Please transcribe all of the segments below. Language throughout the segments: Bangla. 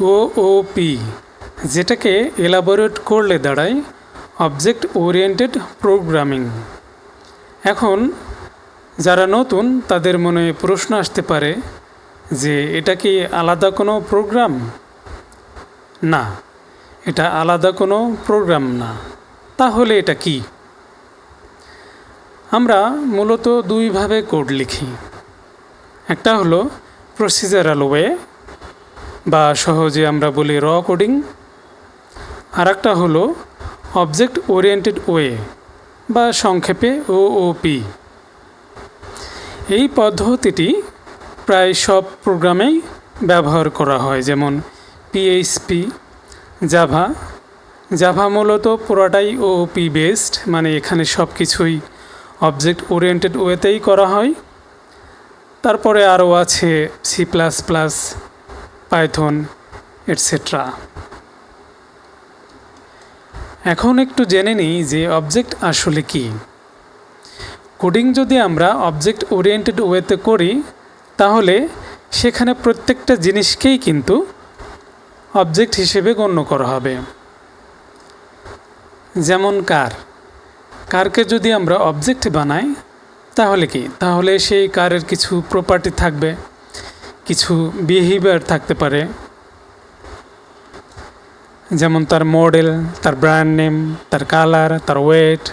ও ও পি যেটাকে এলাবোরেট করলে দাঁড়ায় অবজেক্ট ওরিয়েন্টেড প্রোগ্রামিং এখন, যারা নতুন, তাদের মনে প্রশ্ন আসতে পারে যে এটা কি আলাদা কোনো প্রোগ্রাম না, এটা আলাদা কোনো প্রোগ্রাম না। তাহলে এটা কি? আমরা মূলত দুইভাবে কোড লিখি। একটা হলো প্রসিজারাল ওয়ে বা সহজে আমরা বলি র কোডিং আর একটা হলো অবজেক্ট ওরিয়েন্টেড ওয়ে বা সংক্ষেপে ও ও পি এই পদ্ধতিটি প্রায় সব প্রোগ্রামেই ব্যবহার করা হয়, যেমন পিএইচপি জাভা জাভা মূলত পুরোটাই ও পি বেসড মানে এখানে সব কিছুই অবজেক্ট ওরিয়েন্টেড ওয়েতেই করা হয়। তারপরে আরও আছে C plus plus Python etcetera এখন একটু জেনে নিই যে অবজেক্ট আসলে কি। কোডিং যদি আমরা অবজেক্ট ওরিয়েন্টেড ওয়েতে করি, তাহলে সেখানে প্রত্যেকটা জিনিসকেই কিন্তু অবজেক্ট হিসেবে গণ্য করা হবে। যেমন কার। কারকে যদি আমরা অবজেক্ট বানাই, তাহলে কি? তাহলে সেই কারের কিছু প্রপার্টি থাকবে। কিছু বিহেভিয়ার থাকতে পারে। যেমন তার মডেল তার ব্র্যান্ড নেম তার কালার তার ওয়েট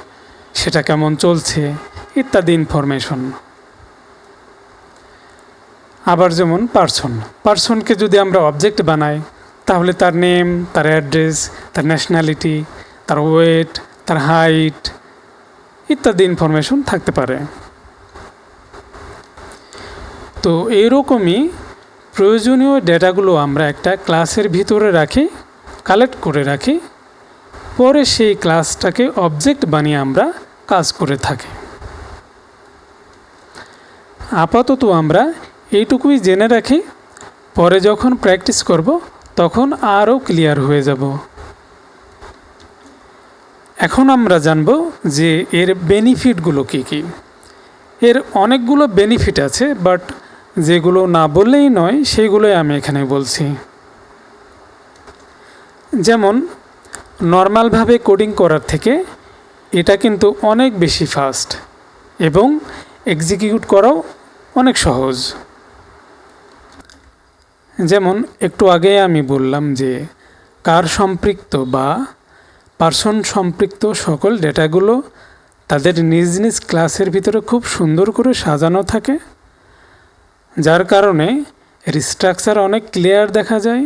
সেটা কেমন চলছে, ইত্যাদি ইনফরমেশন আবার যেমন পার্সন পার্সনকে যদি আমরা অবজেক্ট বানাই, তাহলে তার নেম তার অ্যাড্রেস তার ন্যাশনালিটি তার ওয়েট তার হাইট ইত্যাদি ইনফরমেশন থাকতে পারে। তো এইরকমই প্রয়োজনীয় ডেটাগুলো আমরা একটা ক্লাসের ভিতরে রাখি, কালেক্ট করে রাখি। পরে সেই ক্লাসটাকে অবজেক্ট বানিয়ে আমরা কাজ করে থাকি। আপাতত আমরা এইটুকুই জেনে রাখি। পরে যখন প্র্যাকটিস করব, তখন আরও ক্লিয়ার হয়ে যাব। এখন আমরা জানব যে এর বেনিফিটগুলো কী কী। এর অনেকগুলো বেনিফিট আছে, বাট যেগুলো না বললেই নয় সেইগুলোই আমি এখানে বলছি। যেমন, নর্মালভাবে কোডিং করার থেকে এটা কিন্তু অনেক বেশি ফাস্ট এবং এক্সিকিউট করাও অনেক সহজ। যেমন, একটু আগে আমি বললাম যে, কার সম্পৃক্ত বা পার্সন সম্পৃক্ত সকল ডেটাগুলো তাদের নিজ নিজ ক্লাসের ভিতরে খুব সুন্দর করে সাজানো থাকে। যার কারণে এর স্ট্রাকচার অনেক ক্লিয়ার দেখা যায়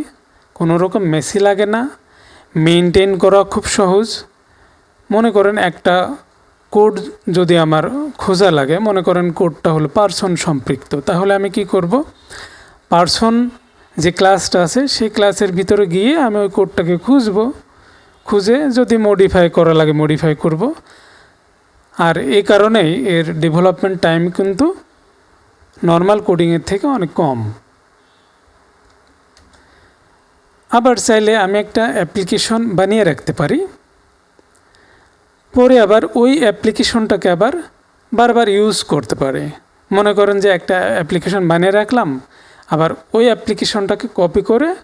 কোনো রকম মেসি লাগে না মেনটেন করা খুব সহজ। মনে করেন একটা কোড যদি আমার খোঁজা লাগে, মনে করেন কোডটা হলো পার্সন সম্পৃক্ত, তাহলে আমি কি করব? পার্সন যে ক্লাসটা আছে সেই ক্লাসের ভিতরে গিয়ে আমি ওই কোডটাকে খুঁজব। খুঁজে যদি মডিফাই করা লাগে মডিফাই করব। আর এই কারণেই এর ডেভেলপমেন্ট টাইম কিন্তু নর্মাল কোডিংয়ের থেকে অনেক কম। আবার চাইলে আমি একটা অ্যাপ্লিকেশন বানিয়ে রাখতে পারি। পরে আবার ওই অ্যাপ্লিকেশনটাকে আবার বারবার ইউজ করতে পারে। মনে করেন যে একটা অ্যাপ্লিকেশন বানিয়ে রাখলাম, আবার ওই অ্যাপ্লিকেশনটাকে কপি করে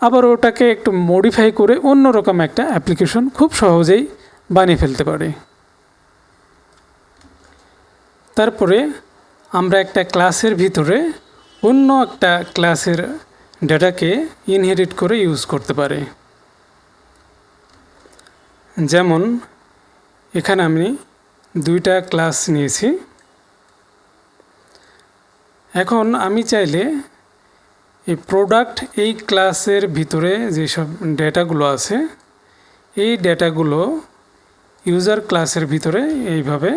আবার ওটাকে একটু মডিফাই করে অন্য রকম একটা অ্যাপ্লিকেশন খুব সহজেই বানিয়ে ফেলতে পারে। তারপরে আমরা একটা ক্লাসের ভিতরে অন্য একটা ক্লাসের ডেটাকে ইনহেরিট করে ইউজ করতে পারি। যেমন, এখানে আমি দুইটা ক্লাস নিয়েছি। এখন আমি চাইলে এই প্রোডাক্ট এই ক্লাসের ভিতরে যেসব ডেটাগুলো আছে, এই ডেটাগুলো ইউজার ক্লাসের ভিতরে এইভাবে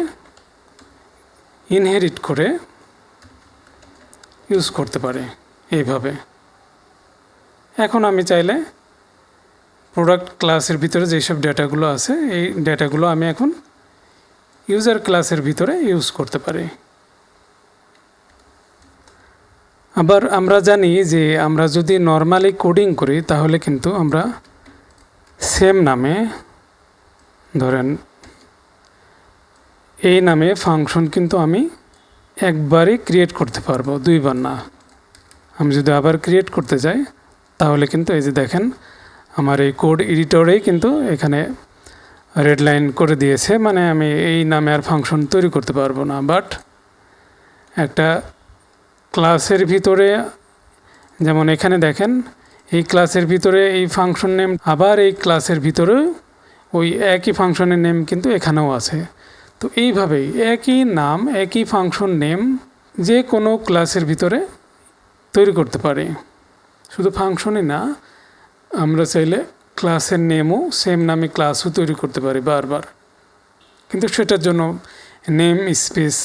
ইনহেরিট করে ইউজ করতে পারে এইভাবে। এখন আমি চাইলে প্রোডাক্ট ক্লাসের ভিতরে যেসব ডেটাগুলো আছে, এই ডেটাগুলো আমি এখন ইউজার ক্লাসের ভিতরে ইউজ করতে পারি। আবার আমরা জানি যে আমরা যদি নর্মালি কোডিং করি, তাহলে কিন্তু আমরা সেম নামে ধরেন এই নামে ফাংশন কিন্তু আমি একবারই ক্রিয়েট করতে পারব, দুইবার না। আমি যদি আবার ক্রিয়েট করতে যাই, তাহলে কিন্তু এই যে দেখেন, আমার এই কোড এডিটরেই কিন্তু এখানে রেড লাইন করে দিয়েছে মানে আমি এই নামে আর ফাংশন তৈরি করতে পারব না। বাট একটা ক্লাসের ভিতরে, যেমন এখানে দেখেন, এই ক্লাসের ভিতরে এই ফাংশন নেম আবার এই ক্লাসের ভিতরে ওই একই ফাংশনের নেম কিন্তু এখানেও আছে। তো এইভাবেই একই নাম, একই ফাংশন নেম যে কোনো ক্লাসের ভিতরে তৈরি করতে পারি। শুধু ফাংশনই না, আমরা চাইলে ক্লাসের নেমও সেম নামে ক্লাসও তৈরি করতে পারি বারবার। কিন্তু সেটার জন্য নেম স্পেস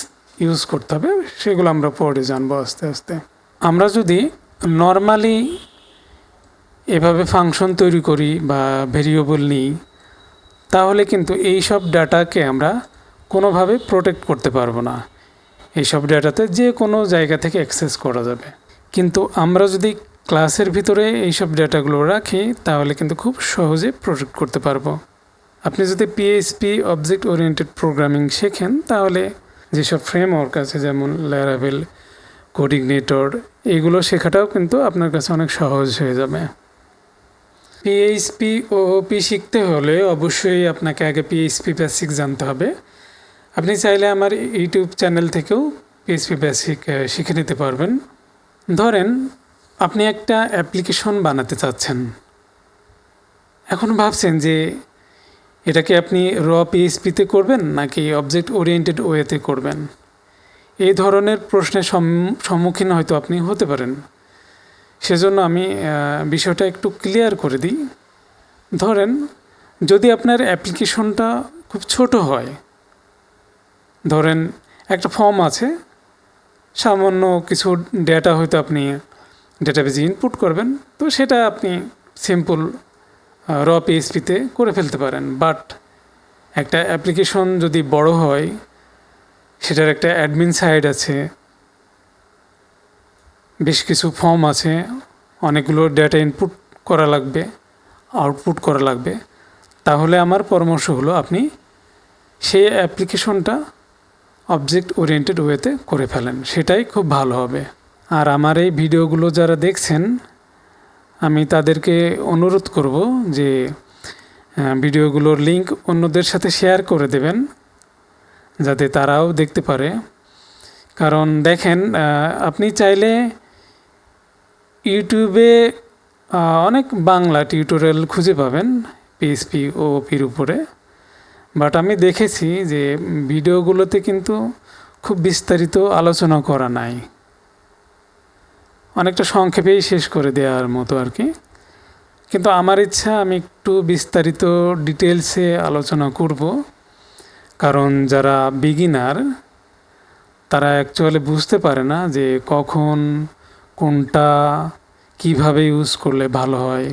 ইউজ করতে হবে, সেগুলো আমরা পরে জানব আস্তে আস্তে। আমরা যদি নর্মালি এভাবে ফাংশন তৈরি করি বা ভেরিয়েবল নিই, তাহলে কিন্তু এই সব ডাটাকে আমরা কোনোভাবে প্রোটেক্ট করতে পারব না। এইসব ডেটাতে যে কোনো জায়গা থেকে অ্যাক্সেস করা যাবে। কিন্তু আমরা যদি ক্লাসের ভিতরে এইসব ডেটাগুলো রাখি, তাহলে কিন্তু খুব সহজে প্রোটেক্ট করতে পারব। আপনি যদি পিএইচপি অবজেক্ট ওরিয়েন্টেড প্রোগ্রামিং শেখেন, তাহলে যেসব ফ্রেমওয়ার্ক আছে, যেমন ল্যারাভেল কোডিগনেটর এগুলো শেখাটাও কিন্তু আপনার কাছে অনেক সহজ হয়ে যাবে। পিএইচপি ও ওপি শিখতে হলে অবশ্যই আপনাকে আগে পিএইচপি বেসিক জানতে হবে। আপনি চাইলে আমার ইউটিউব চ্যানেল থেকেও পিএইচপি বেসিক শিখে নিতে পারবেন। ধরেন, আপনি একটা অ্যাপ্লিকেশন বানাতে চাচ্ছেন। এখন ভাবছেন যে এটাকে আপনি র পিএইচপিতে করবেন, নাকি অবজেক্ট ওরিয়েন্টেড ওয়েতে করবেন? এই ধরনের প্রশ্নের সম্মু- সম্মুখীন হয়তো আপনি হতে পারেন। সেজন্য আমি বিষয়টা একটু ক্লিয়ার করে দিই। ধরেন, যদি আপনার অ্যাপ্লিকেশনটা খুব ছোট হয় ধরেন একটা ফর্ম আছে, সামান্য কিছু ডেটা হয়তো আপনি ডেটাবেজে ইনপুট করবেন, তো সেটা আপনি সিম্পল র পিএইচপিতে করে ফেলতে পারেন। বাট একটা অ্যাপ্লিকেশন যদি বড় হয়, সেটার একটা অ্যাডমিন সাইড আছে, বেশ কিছু ফর্ম আছে, অনেকগুলো ডেটা ইনপুট করা লাগবে আউটপুট করা লাগবে, তাহলে আমার পরামর্শ হলো আপনি সেই অ্যাপ্লিকেশনটা অবজেক্ট ওরিয়েন্টেড ওয়েতে করে ফেলেন। সেটাই খুব ভালো হবে। আর আমার এই ভিডিওগুলো যারা দেখছেন, আমি তাদেরকে অনুরোধ করব যে ভিডিওগুলোর লিঙ্ক অন্যদের সাথে শেয়ার করে দেবেন, যাতে তারাও দেখতে পারে। কারণ দেখেন আপনি চাইলে ইউটিউবে অনেক বাংলা টিউটোরিয়াল খুঁজে পাবেন পিএসপি ও ওপির উপরে। বাট আমি দেখেছি যে ভিডিওগুলোতে কিন্তু খুব বিস্তারিত আলোচনা করা নাই। অনেকটা সংক্ষেপেই শেষ করে দেওয়ার মতো আর কি। কিন্তু আমার ইচ্ছা আমি একটু বিস্তারিত ডিটেলসে আলোচনা করব। কারণ যারা বিগিনার তারা অ্যাকচুয়ালি বুঝতে পারে না যে কখন কোনটা কীভাবে ইউজ করলে ভালো হয়,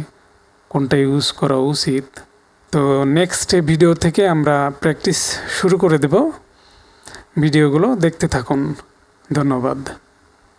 কোনটা ইউজ করা উচিত। তো নেক্সট ভিডিও থেকে আমরা প্র্যাকটিস শুরু করে দেব। ভিডিওগুলো দেখতে থাকুন। ধন্যবাদ।